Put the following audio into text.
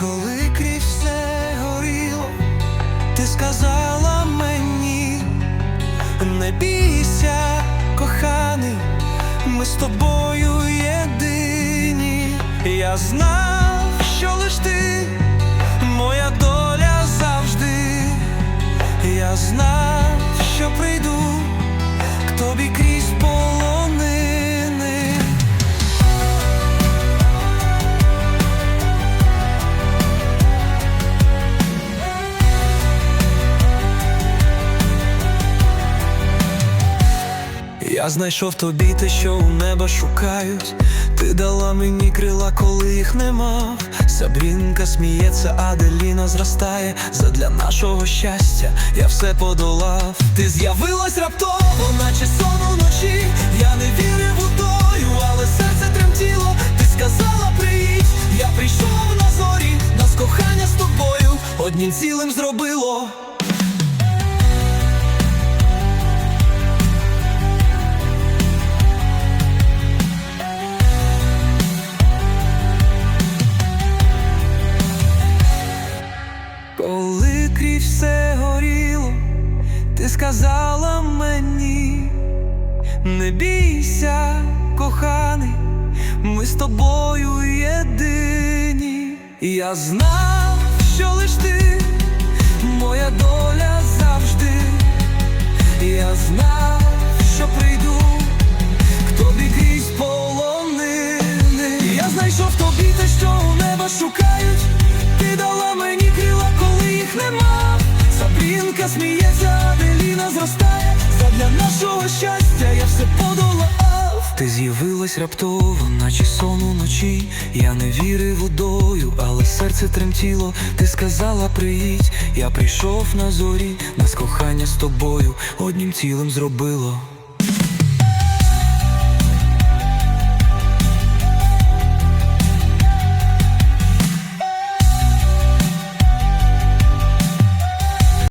коли крізь все горіло, ти сказала мені, не бійся, коханий, ми з тобою єдині, я знаю. Я знайшов тобі те, що у неба шукають. Ти дала мені крила, коли їх нема. Сабрінка сміється, Аделіна зростає. Задля нашого щастя я все подолав. Ти з'явилась раптово, наче сон уночі. Я не вірив у тою, але серце тремтіло. Ти сказала приїдь, я прийшов на зорі, нас кохання з тобою однім цілим зробило. Коли крізь все горіло, ти сказала мені, не бійся, коханий, ми з тобою єдині. Я знав, що лиш ти моя доля завжди. Я знав, що прийду Сабрінка сміється, Аделіна зростає. Задля нашого щастя я все подолав. Ти з'явилась раптово, наче сон уночі. Я не вірив у дою, але серце тремтіло. Ти сказала приїдь, я прийшов на зорі, нас кохання з тобою однім цілим зробило.